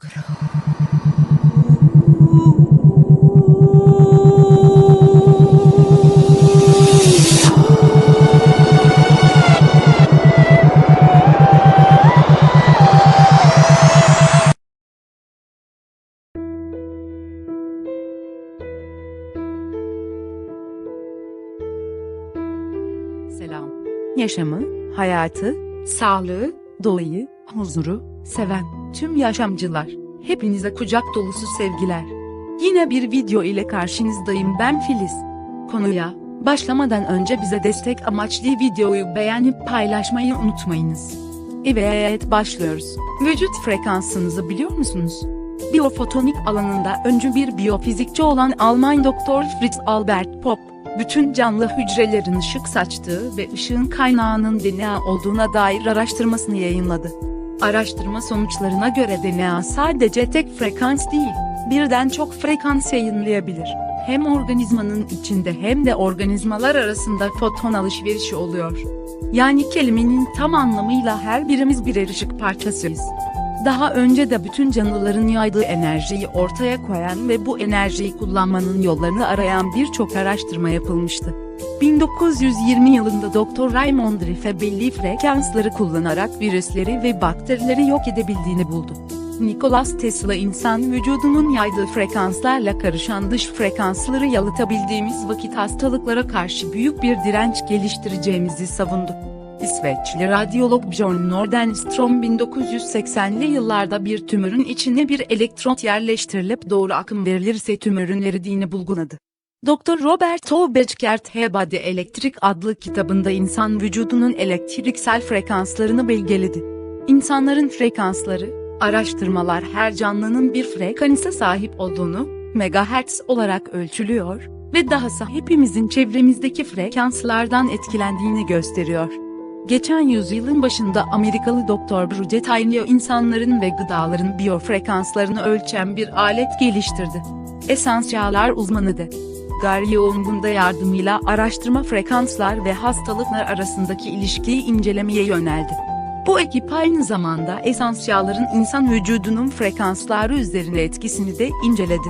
Selam. Yaşamı, hayatı, sağlığı, doğayı, huzuru, seven tüm yaşamcılar. Hepinize kucak dolusu sevgiler. Yine bir video ile karşınızdayım ben Filiz. Konuya başlamadan önce bize destek amaçlı videoyu beğenip paylaşmayı unutmayınız. Evet başlıyoruz. Vücut frekansınızı biliyor musunuz? Biyofotonik alanında öncü bir biyofizikçi olan Alman doktor Fritz Albert Popp, bütün canlı hücrelerin ışık saçtığı ve ışığın kaynağının DNA olduğuna dair araştırmasını yayınladı. Araştırma sonuçlarına göre DNA sadece tek frekans değil, birden çok frekans yayınlayabilir. Hem organizmanın içinde hem de organizmalar arasında foton alışverişi oluyor. Yani kelimenin tam anlamıyla her birimiz birer ışık parçasıyız. Daha önce de bütün canlıların yaydığı enerjiyi ortaya koyan ve bu enerjiyi kullanmanın yollarını arayan birçok araştırma yapılmıştı. 1920 yılında Dr. Raymond Rife belli frekansları kullanarak virüsleri ve bakterileri yok edebildiğini buldu. Nikola Tesla insan vücudunun yaydığı frekanslarla karışan dış frekansları yalıtabildiğimiz vakit hastalıklara karşı büyük bir direnç geliştireceğimizi savundu. İsveçli radyolog Björn Nordenstrom 1980'li yıllarda bir tümörün içine bir elektrot yerleştirilip doğru akım verilirse tümörün eridiğini bulguladı. Dr. Robert O. Beckert Hebade Elektrik adlı kitabında insan vücudunun elektriksel frekanslarını belgeledi. İnsanların frekansları, araştırmalar her canlının bir frekansa sahip olduğunu, megahertz olarak ölçülüyor ve dahası hepimizin çevremizdeki frekanslardan etkilendiğini gösteriyor. Geçen yüzyılın başında Amerikalı doktor Bruce Tainio insanların ve gıdaların biyofrekanslarını ölçen bir alet geliştirdi. Esans yağlar uzmanıdır. Gary Young'un da yardımıyla araştırma frekanslar ve hastalıklar arasındaki ilişkiyi incelemeye yöneldi. Bu ekip aynı zamanda esans yağların insan vücudunun frekansları üzerine etkisini de inceledi.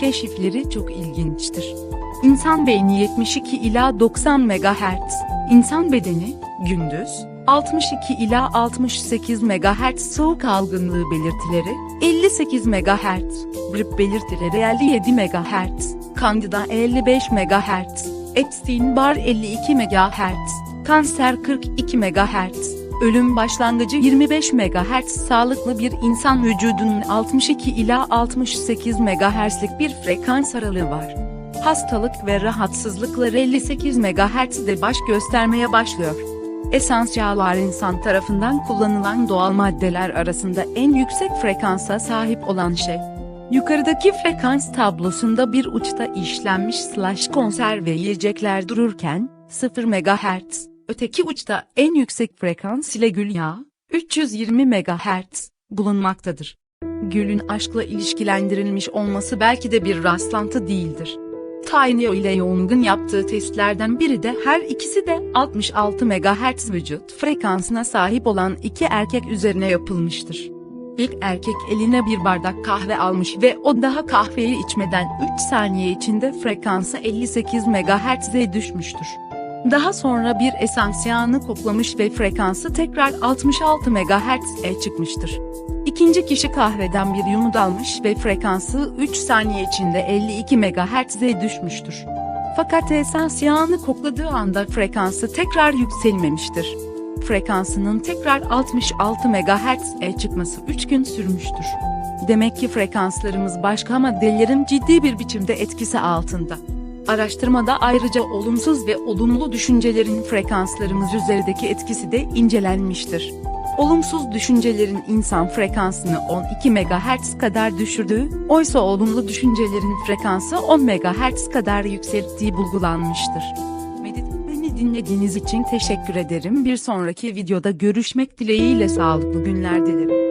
Keşifleri çok ilginçtir. İnsan beyni 72 ila 90 MHz, insan bedeni, gündüz, 62 ila 68 MHz soğuk algınlığı belirtileri, 58 MHz, grip belirtileri 57 MHz, Candida 55 MHz, Epstein-Barr 52 MHz, kanser 42 MHz, ölüm başlangıcı 25 MHz sağlıklı bir insan vücudunun 62 ila 68 MHz'lik bir frekans aralığı var. Hastalık ve rahatsızlıklar 58 MHz'de baş göstermeye başlıyor. Esans yağlar insan tarafından kullanılan doğal maddeler arasında en yüksek frekansa sahip olan şey. Yukarıdaki frekans tablosunda bir uçta işlenmiş slash konserve yiyecekler dururken 0 MHz, öteki uçta en yüksek frekans ile gül yağı 320 MHz bulunmaktadır. Gülün aşkla ilişkilendirilmiş olması belki de bir rastlantı değildir. Tainio ile Young'un yaptığı testlerden biri de her ikisi de 66 MHz vücut frekansına sahip olan iki erkek üzerine yapılmıştır. İlk erkek eline bir bardak kahve almış ve o daha kahveyi içmeden 3 saniye içinde frekansı 58 MHz'e düşmüştür. Daha sonra bir esans yağını koklamış ve frekansı tekrar 66 MHz'e çıkmıştır. İkinci kişi kahveden bir yumut almış ve frekansı 3 saniye içinde 52 MHz'e düşmüştür. Fakat esans yağını kokladığı anda frekansı tekrar yükselmemiştir. Frekansının tekrar 66 MHz'e çıkması 3 gün sürmüştür. Demek ki frekanslarımız başka maddelerin ciddi bir biçimde etkisi altında. Araştırmada ayrıca olumsuz ve olumlu düşüncelerin frekanslarımız üzerindeki etkisi de incelenmiştir. Olumsuz düşüncelerin insan frekansını 12 MHz kadar düşürdüğü, oysa olumlu düşüncelerin frekansı 10 MHz kadar yükselttiği bulgulanmıştır. Beni dinlediğiniz için teşekkür ederim. Bir sonraki videoda görüşmek dileğiyle sağlıklı günler dilerim.